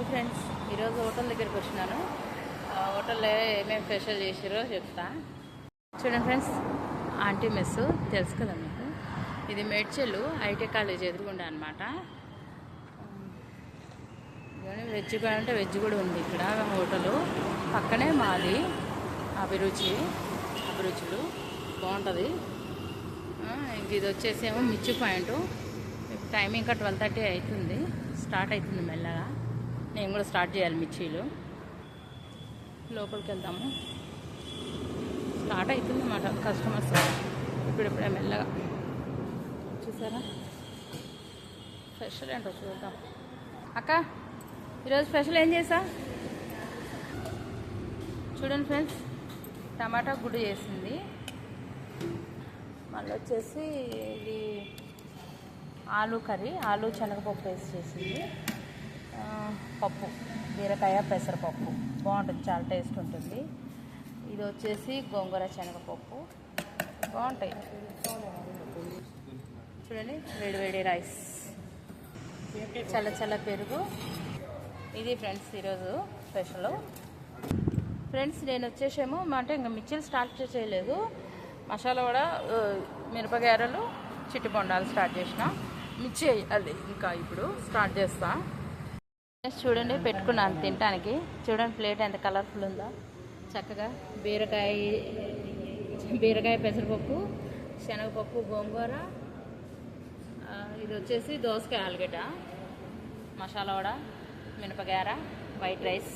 Hi friends. ఈరోజు hotel దగ్గరికి వచ్చినాను. ఆ, హోటల్లో ఏమేమి స్పెషల్ చేసారో చెప్తా. చూడండి ఫ్రెండ్స్ ఆంటీ మెస్ తెలుసు కదా మీకు? ఇది మేడ్చెల్లు ఐటీ కాలేజ్ ఎదురుగుండా అనమాట వెజ్ అంటే వెజ్ కూడా ఉంది ఇక్కడ హోటలు. పక్కనే మాది అభిరుచి అభిరుచులు. బాగుంటుంది. ఇంక ఇది వచ్చేసి ఏమో మిర్చి పాయింట్. టైం ఇంకా ట్వెల్వ్ థర్టీ అవుతుంది. స్టార్ట్ అవుతుంది మెల్లగా. నేను కూడా స్టార్ట్ చేయాలి మిర్చీలు. లోపలికి వెళ్దాము. స్టార్ట్ అవుతుంది అన్నమాట కస్టమర్స్. ఇప్పుడిప్పుడే మెల్లగా. చూసారా? స్పెషల్ ఏంటో చూద్దాం. అక్క ఈరోజు స్పెషల్ ఏం చేసా చూడండి ఫ్రెండ్స్ టమాటా గుడ్డు చేసింది. మళ్ళీ వచ్చేసి ఇది ఆలు కర్రీ ఆలు శనగపప్పు వేసి చేసింది. పప్పు. బీరకాయ పెసరపప్పు బాగుంటుంది. చాలా టేస్ట్ ఉంటుంది. ఇది వచ్చేసి గోంగూర శనగపప్పు. బాగుంటాయి. చూడండి. వేడి వేడి రైస్. చల్ల చల్ల పెరుగు. ఇది ఫ్రెండ్స్ ఈరోజు స్పెషల్. ఫ్రెండ్స్ నేను వచ్చేసేమో అంటే ఇంకా మిర్చిలు స్టార్ట్ చేయలేదు. మసాలా కూడా మిరపగారలు చిట్టుబొండాలు బొండాలు స్టార్ట్ చేసిన. మిర్చి అది ఇంకా ఇప్పుడు స్టార్ట్ చేస్తాను చూడండి పెట్టుకున్నాను తినడానికి చూడండి ప్లేట్ ఎంత కలర్ఫుల్ ఉందో. చక్కగా బీరకాయ బీరకాయ పెసరపప్పు శనగపప్పు గోంగూర. ఇది వచ్చేసి దోసకాయ ఆలుగడ్డ మసాలా వడ మినపగార వైట్ రైస్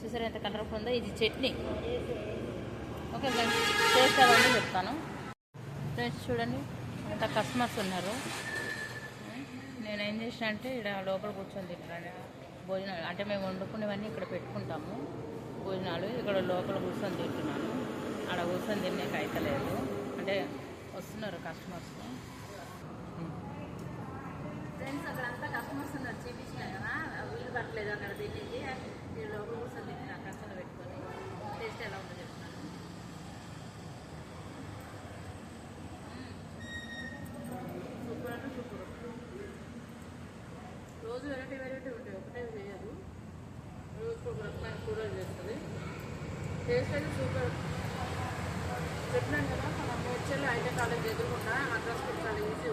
చూసారు ఎంత కలర్ఫుల్ ఉందో? ఇది చట్నీ. ఓకే ఫ్రెండ్స్ టేస్ట్ చెప్తాను. ఫ్రెండ్స్ చూడండి అంత కస్టమర్స్ ఉన్నారు. నేను ఏం చేసిన అంటే ఇక్కడ లోపల కూర్చొని తింటాను భోజనాలు అంటే మేము వండుకునేవన్నీ ఇక్కడ పెట్టుకుంటాము. భోజనాలు ఇక్కడ లోపల కూర్చొని తింటున్నాను. అక్కడ కూర్చొని తినేకి అయితలేదు అంటే వస్తున్నారు కస్టమర్స్ ఫ్రెండ్స్ అక్కడ అంతా కస్టమర్స్ ఉన్నారు చూపించిన కదా. వీలు పట్టలేదు అక్కడ తినేది లోపల కూర్చొని తింటున్నా కష్టం పెట్టుకొని టేస్ట్ ఎలా ఉంటుంది చెప్తున్నాను సూపర్ అంటే సూపర్ రోజు వెరైటీ వెరైటీ ఉంటాయి. ఒకటే చేయదు. రోజుకు ఒక రకమైన కూరలు చేస్తుంది. టేస్ట్ అయితే సూపర్ చెప్పినాను కదా మనం మేడ్చల్ ఐటీ కాలేజ్ ఎదురుకుండా అడ్రస్ కూడా easy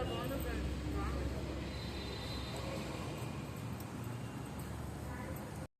the wrong of the wrong.